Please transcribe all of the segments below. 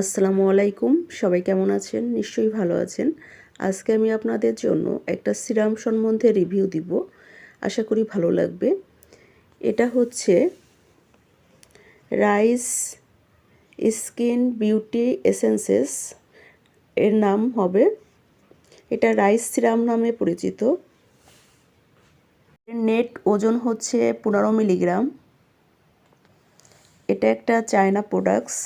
আসসালামু আলাইকুম। সবাই কেমন আছেন? নিশ্চয়ই ভালো আছেন। আজকে আমি আপনাদের জন্য একটা সিরাম সম্বন্ধে রিভিউ দিব। আশা করি ভালো লাগবে। এটা হচ্ছে রাইস স্কিন বিউটি এসেন্সেস। এর নাম হবে, এটা রাইস সিরাম নামে পরিচিত। নেট ওজন হচ্ছে পনেরো মিলিগ্রাম। এটা একটা চায়না প্রোডাক্টস।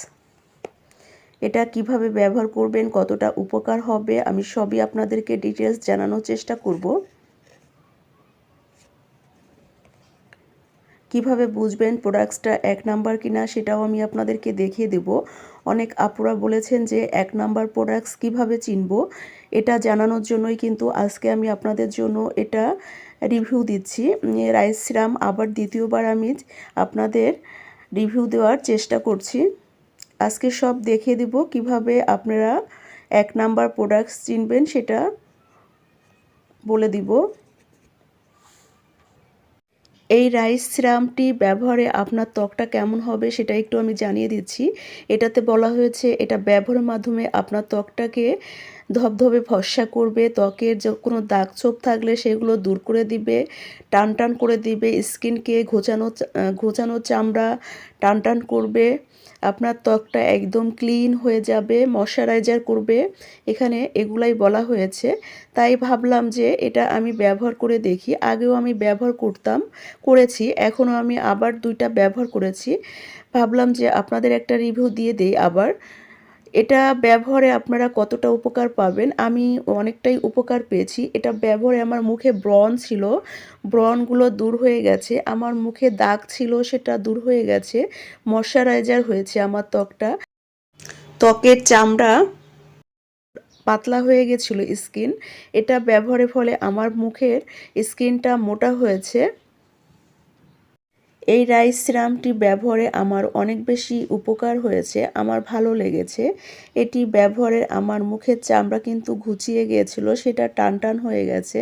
এটা কীভাবে ব্যবহার করবেন, কতটা উপকার হবে, আমি সবই আপনাদেরকে ডিটেলস জানানোর চেষ্টা করব। কীভাবে বুঝবেন প্রোডাক্টসটা এক নাম্বার কিনা সেটাও আমি আপনাদেরকে দেখিয়ে দেব। অনেক আপুরা বলেছেন যে এক নাম্বার প্রোডাক্টস কীভাবে চিনব, এটা জানানোর জন্যই কিন্তু আজকে আমি আপনাদের জন্য এটা রিভিউ দিচ্ছি। রাইস সিরাম আবার দ্বিতীয়বার আমি আপনাদের রিভিউ দেওয়ার চেষ্টা করছি। আজকে সব দেখিয়ে দিব কীভাবে আপনারা এক নাম্বার প্রোডাক্টস চিনবেন সেটা বলে দিব। এই রাইস সিরামটি ব্যবহারে আপনার ত্বকটা কেমন হবে সেটা একটু আমি জানিয়ে দিচ্ছি। এটাতে বলা হয়েছে, এটা ব্যবহারের মাধ্যমে আপনার ত্বকটাকে ধবধবে ফর্সা করবে, ত্বকের যে কোনো দাগ ছোপ থাকলে সেগুলো দূর করে দিবে টান টান করে দিবে, স্কিনকে ঘোচানো ঘোচানো চামড়া টান টান করবে। আপনার ত্বকটা একদম ক্লিন হয়ে যাবে ময়শ্চারাইজার করবে। এখানে এগুলাই বলা হয়েছে। তাই ভাবলাম যে এটা আমি ব্যবহার করে দেখি। আগেও আমি ব্যবহার করতাম, করেছি। এখনও আমি আবার দুইটা ব্যবহার করেছি। ভাবলাম যে আপনাদের একটা রিভিউ দিয়ে দেই আবার। এটা ব্যবহারে আপনারা কতটা উপকার পাবেন? আমি অনেকটাই উপকার পেয়েছি। এটা ব্যবহারে আমার মুখে ব্রণ ছিল। ব্রণগুলো দূর হয়ে গেছে। আমার মুখে দাগ ছিল, সেটা দূর হয়ে গেছে। ময়শ্চারাইজার হয়েছে আমার ত্বকটা। ত্বকের চামড়া পাতলা হয়ে গেছিল স্কিন। এটা ব্যবহারের ফলে আমার মুখের স্কিনটা মোটা হয়েছে। এই রাইস সিরামটি ব্যবহারে আমার অনেক বেশি উপকার হয়েছে, আমার ভালো লেগেছে। এটি ব্যবহারে আমার মুখের চামড়া কিন্তু ঘুচিয়ে গিয়েছিল, সেটা টান টান হয়ে গেছে।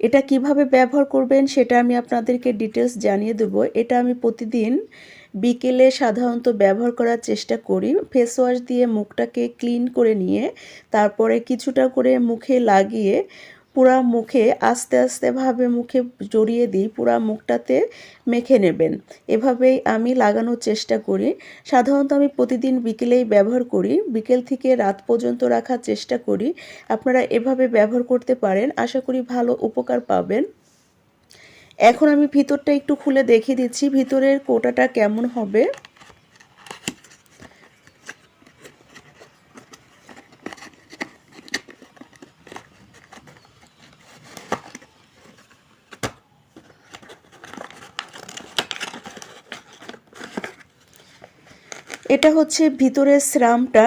এটা কীভাবে ব্যবহার করবেন সেটা আমি আপনাদেরকে ডিটেলস জানিয়ে দেব। এটা আমি প্রতিদিন বিকেলে সাধারণত ব্যবহার করার চেষ্টা করি। ফেস ওয়াশ দিয়ে মুখটাকে ক্লিন করে নিয়ে, তারপরে কিছুটা করে মুখে লাগিয়ে পুরা মুখে, আস্তে আস্তেভাবে মুখে জড়িয়ে দিই, পুরা মুখটাতে মেখে নেবেন। এভাবেই আমি লাগানোর চেষ্টা করি। সাধারণত আমি প্রতিদিন বিকেলেই ব্যবহার করি। বিকেল থেকে রাত পর্যন্ত রাখার চেষ্টা করি। আপনারা এভাবে ব্যবহার করতে পারেন। আশা করি ভালো উপকার পাবেন। এখন আমি ভিতরটা একটু খুলে দেখিয়ে দিচ্ছি। ভিতরের কোটাটা কেমন হবে? এটা হচ্ছে ভিতরের স্রামটা।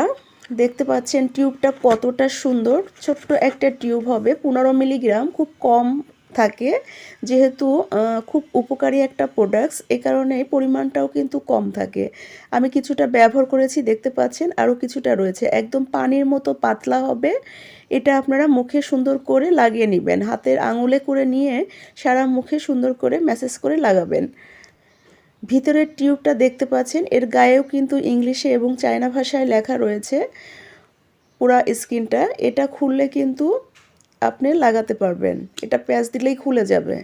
দেখতে পাচ্ছেন টিউবটা কতটা সুন্দর। ছোট্ট একটা টিউব হবে, পনেরো মিলিগ্রাম, খুব কম থাকে। যেহেতু খুব উপকারী একটা প্রোডাক্টস এ কারণে পরিমাণটাও কিন্তু কম থাকে। আমি কিছুটা ব্যবহার করেছি, দেখতে পাচ্ছেন আরও কিছুটা রয়েছে। একদম পানির মতো পাতলা হবে। এটা আপনারা মুখে সুন্দর করে লাগিয়ে নেবেন। হাতের আঙুলে করে নিয়ে সারা মুখে সুন্দর করে ম্যাসেজ করে লাগাবেন। ভিতরের টিউবটা দেখতে পাচ্ছেন। এর গায়েও কিন্তু ইংলিশে এবং চায়না ভাষায় লেখা রয়েছে পুরা স্কিনটা। এটা খুললে কিন্তু আপনি লাগাতে পারবেন। এটা প্যাচ দিলেই খুলে যাবে।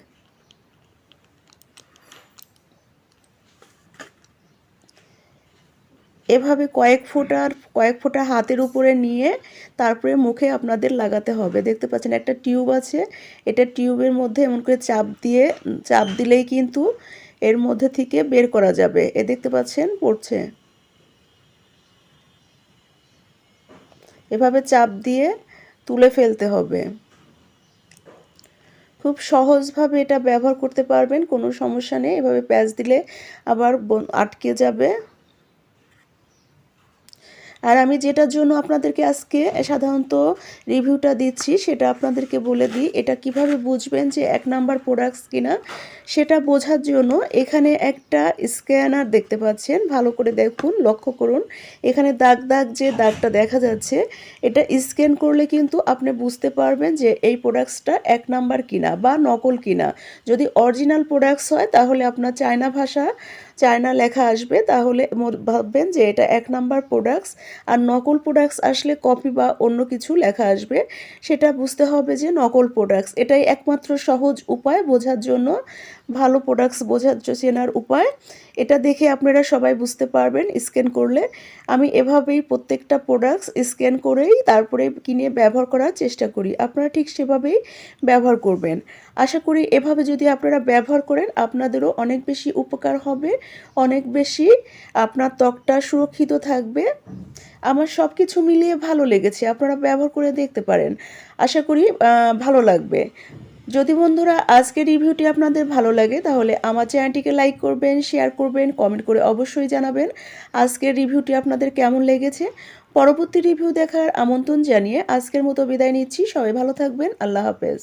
এভাবে কয়েক ফোঁটার কয়েক ফোঁটা হাতের উপরে নিয়ে তারপরে মুখে আপনাদের লাগাতে হবে। দেখতে পাচ্ছেন একটা টিউব আছে। এটা টিউবের মধ্যে এমন করে চাপ দিয়ে, চাপ দিলেই কিন্তু এর মধ্যে থেকে বের করা যাবে। এ দেখতে পাচ্ছেন, পড়ছে। এভাবে চাপ দিয়ে তুলে ফেলতে হবে। খুব সহজভাবে এটা ব্যবহার করতে পারবেন, কোনো সমস্যা নেই। এভাবে প্যাচ দিলে আবার আটকে যাবে। আর আমি যেটার জন্য আপনাদেরকে আজকে সাধারণত রিভিউটা দিচ্ছি, সেটা আপনাদেরকে বলে দিই। এটা কীভাবে বুঝবেন যে এক নাম্বার প্রোডাক্টস কিনা, সেটা বোঝার জন্য এখানে একটা স্ক্যানার দেখতে পাচ্ছেন। ভালো করে দেখুন, লক্ষ্য করুন। এখানে দাগ দাগ যে দাগটা দেখা যাচ্ছে, এটা স্ক্যান করলে কিন্তু আপনি বুঝতে পারবেন যে এই প্রোডাক্টসটা এক নাম্বার কিনা বা নকল কিনা। যদি অরিজিনাল প্রোডাক্টস হয়, তাহলে আপনার চায়না ভাষা চায়না লেখা আসবে, তাহলে ভাববেন যে এটা এক নাম্বার প্রোডাক্টস আর নকল প্রোডাক্টস আসলে কপি বা অন্য কিছু লেখা আসবে। সেটা বুঝতে হবে যে নকল প্রোডাক্টস এটাই একমাত্র সহজ উপায় বোঝার জন্য, ভালো প্রোডাক্টস বোঝার চেনার উপায়। এটা দেখে আপনারা সবাই বুঝতে পারবেন স্ক্যান করলে। আমি এভাবেই প্রত্যেকটা প্রোডাক্টস স্ক্যান করেই তারপরে কিনে ব্যবহার করার চেষ্টা করি। আপনারা ঠিক সেভাবেই ব্যবহার করবেন। আশা করি এভাবে যদি আপনারা ব্যবহার করেন, আপনাদেরও অনেক বেশি উপকার হবে। অনেক বেশি আপনার ত্বকটা সুরক্ষিত থাকবে। আমার সব কিছু মিলিয়ে ভালো লেগেছে, আপনারা ব্যবহার করে দেখতে পারেন। আশা করি ভালো লাগবে। যদি বন্ধুরা আজকের রিভিউটি আপনাদের ভালো লাগে, তাহলে আমার চ্যানেলটিকে লাইক করবেন, শেয়ার করবেন, কমেন্ট করে অবশ্যই জানাবেন। আজকের রিভিউটি আপনাদের কেমন লেগেছে? পরবর্তী রিভিউ দেখার আমন্ত্রণ জানিয়ে আজকের মতো বিদায় নিচ্ছি। সবাই ভালো থাকবেন। আল্লাহ হাফেজ।